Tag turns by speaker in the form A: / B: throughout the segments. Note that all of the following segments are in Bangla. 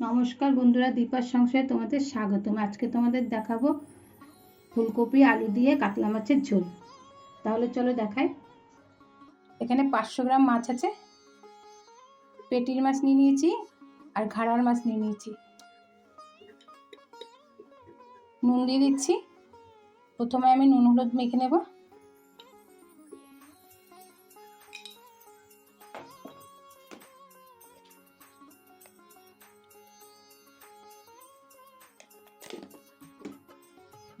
A: নমস্কার বন্ধুরা, দীপার সংসারে তোমাদের স্বাগতম। আজকে তোমাদের দেখাবো ফুলকপি, আলু দিয়ে কাতলা মাছের ঝোল। তাহলে চলো দেখাই। এখানে পাঁচশো গ্রাম মাছ আছে। পেটির মাছ নিয়ে নিয়েছি আর ঘাড়ার মাছ নিয়ে নিয়েছি। নুন দিয়ে দিচ্ছি। প্রথমে আমি নুন, হলুদ মেখে নেব।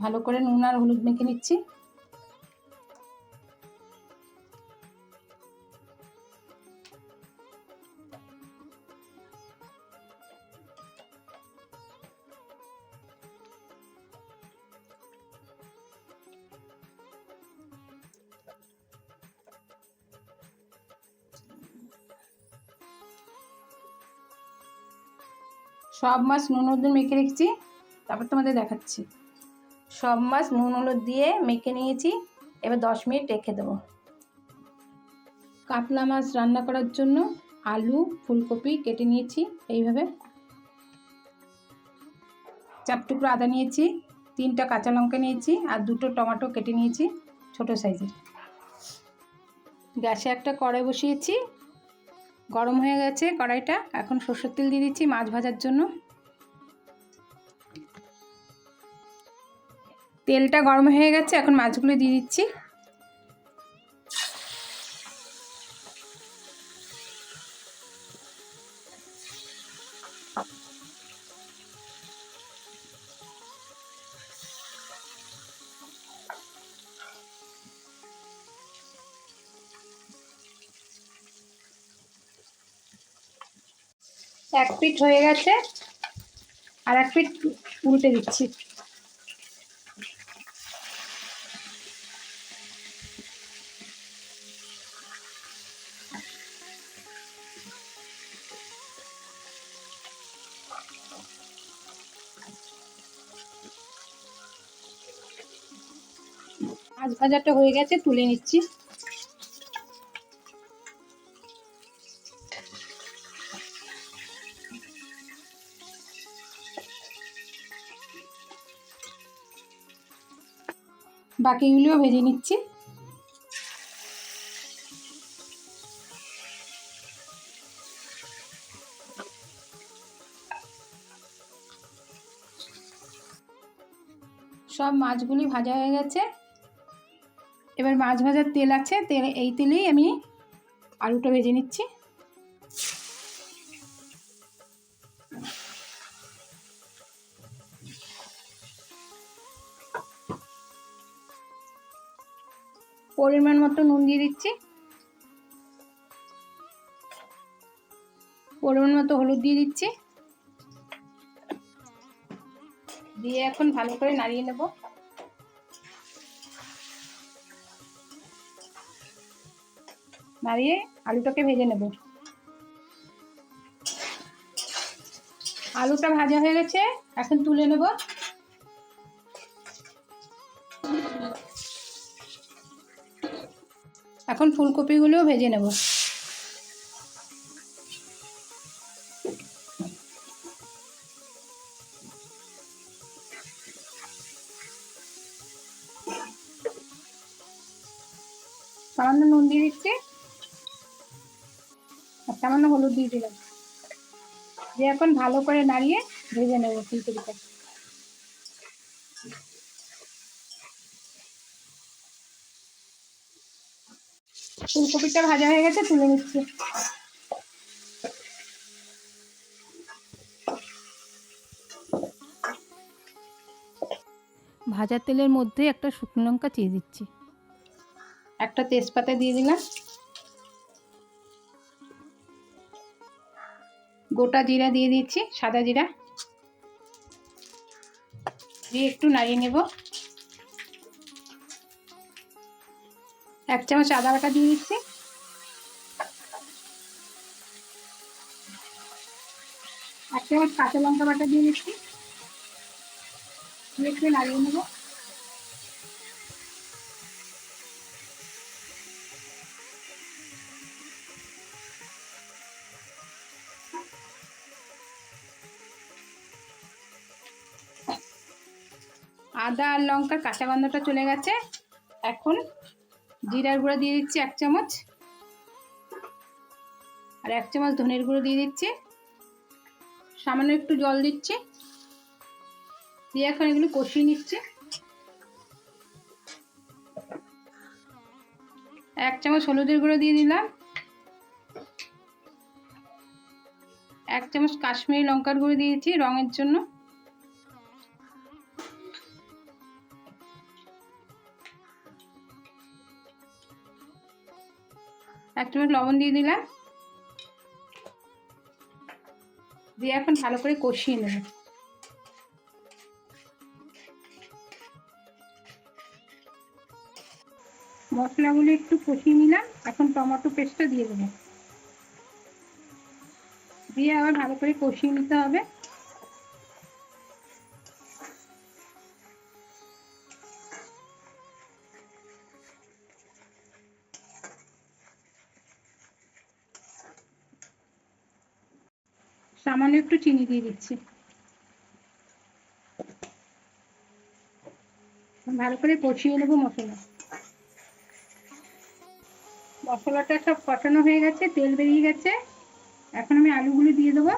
A: ভালো করে নুন আর হলুদ মেখে নিচ্ছি। সব মাছ নুন হলুদ মেখে রেখেছি, তারপর তোমাদের দেখাচ্ছি। সব মাছ নুন, হলুদ দিয়ে মেখে নিয়েছি। এবার দশ মিনিট রেখে দেবো। কাতলা মাছ রান্না করার জন্য আলু, ফুলকপি কেটে নিয়েছি এইভাবে। চার টুকরো আদা নিয়েছি, তিনটা কাঁচা লঙ্কা নিয়েছি আর দুটো টমেটো কেটে নিয়েছি ছোট সাইজের। গ্যাসে একটা কড়াই বসিয়েছি। গরম হয়ে গেছে কড়াইটা। এখন সর্ষের তেল দিয়ে দিচ্ছি মাছ ভাজার জন্য। তেলটা গরম হয়ে গেছে, এখন মাছগুলো দিয়ে দিচ্ছি। এক পিঠ হয়ে গেছে, আর এক পিঠ উল্টে দিচ্ছি। মাছ ভাজাটা হয়ে গেছে তুলে নিচ্ছি। বাকিগুলিও ভেজে নিচ্ছি। সব মাছগুলি ভাজা হয়ে গেছে। এবার মাছ ভাজার তেল আছে, তেল, এই তেলেই আমি আলুটা ভেজে নিচ্ছি। পরিমাণ মতো নুন দিয়ে দিচ্ছি। পরিমাণ মতো হলুদ দিয়ে দিচ্ছি। দিয়ে এখন ভালো করে নাড়িয়ে নেব। নাড়িয়ে আলুটাকে ভেজে নেব। আলুটা ভাজা হয়ে গেছে, এখন তুলে নেব। এখন ফুলকপিগুলোও ভেজে নেব। সামান্য নুন দিয়ে দিচ্ছি। সামান্য হলুদ দিয়ে দিলাম। দিয়ে এখন ভালো করে নাড়িয়ে ভেজে নেব ফুলকপিটা ফুলকপিটা ভাজা হয়ে গেছে তুলে নিচ্ছি। ভাজা তেলের মধ্যে একটা শুকনো লঙ্কা চিয়ে দিচ্ছি। একটা তেজপাতা দিয়ে দিলাম। গোটা জিরা দিয়ে দিচ্ছি, সাদা জিরা। দিয়ে একটু নাড়িয়ে নেব। এক চামচ আদা বাটা দিয়ে দিচ্ছি। এক চামচ কাঁচা লঙ্কা বাটা দিয়ে দিচ্ছি। একটু নাড়িয়ে নেব। আদা আর লঙ্কার কাঁচা গন্ধটা চলে গেছে। এখন জিরার গুঁড়ো দিয়ে দিচ্ছি এক চামচ। আর এক চামচ ধনের গুঁড়ো দিয়ে দিচ্ছি। সামান্য একটু জল দিচ্ছি। দিয়ে এখন এগুলো কষিয়ে নিচ্ছি। এক চামচ হলুদের গুঁড়ো দিয়ে দিলাম। এক চামচ কাশ্মীরি লঙ্কার গুঁড়ো দিয়েছি রঙের জন্য। এক চামচ লবণ দিয়ে দিলাম। দিয়ে এখন ভালো করে কষিয়ে নেব। মশলাগুলো একটু কষিয়ে নিলাম, এখন টমেটো পেস্টটা দিয়ে দেবো। দিয়ে আবার ভালো করে কষিয়ে নিতে হবে। সামান্য একটু চিনি দিয়ে দিচ্ছি। ভালো করে কষিয়ে নেব মশলা। মশলাটা সব কষানো হয়ে গেছে, তেল বেরিয়ে গেছে। এখন আমি আলুগুলো দিয়ে দেবো।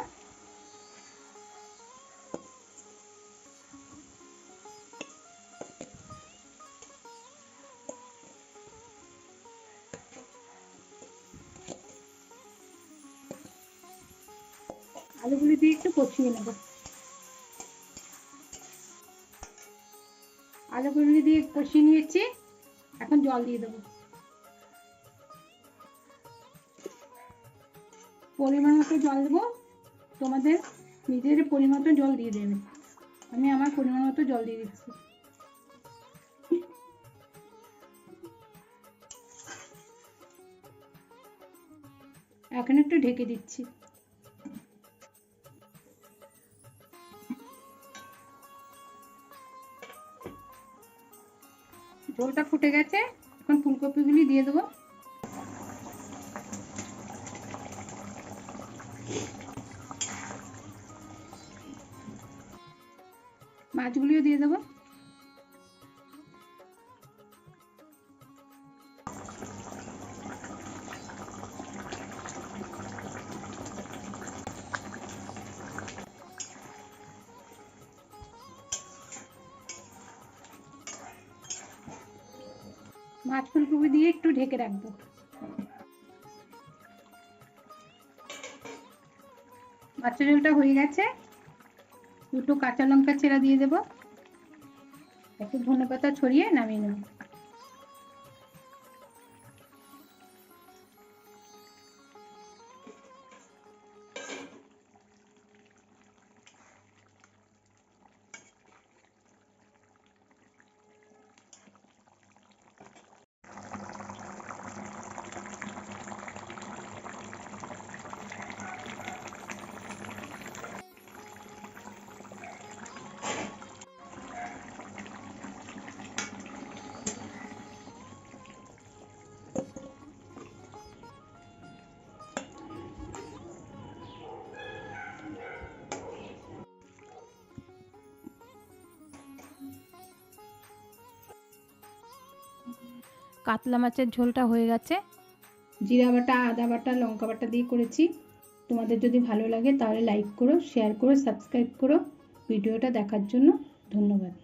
A: আলুগুলো দিয়ে একটু কষিয়ে নেব। আলুগুলো দিয়ে কষিয়ে নিয়েছি, এখন জল দিয়ে দেবো। পরিমাণ মতো জল দেবো, তোমাদের নিজের পরিমাণ মতো জল দিয়ে দেবে। আমি আমার পরিমাণ মতো জল দিয়ে দিচ্ছি। এখন একটু ঢেকে দিচ্ছি। ঝোলটা ফুটে গেছে এখন ফুলকপিগুলি দিয়ে দেবো। মাছগুলিও দিয়ে দেবো। মাছ ফুলকপি দিয়ে একটু ঢেকে রাখব। মাছের ঝোলটা হয়ে গেছে। দুটো কাঁচা লঙ্কা ছেঁড়া দিয়ে দেবো। একটু ধনে পাতা ছড়িয়ে নামিয়ে নেব। কাতলা মাছের ঝোলটা হয়ে গেছে। জিরা বাটা, আদা বাটা, লঙ্কা বাটা দিয়ে করেছি। তোমাদের যদি ভালো লাগে তাহলে লাইক করো শেয়ার করো সাবস্ক্রাইব করো। ভিডিওটা দেখার জন্য ধন্যবাদ।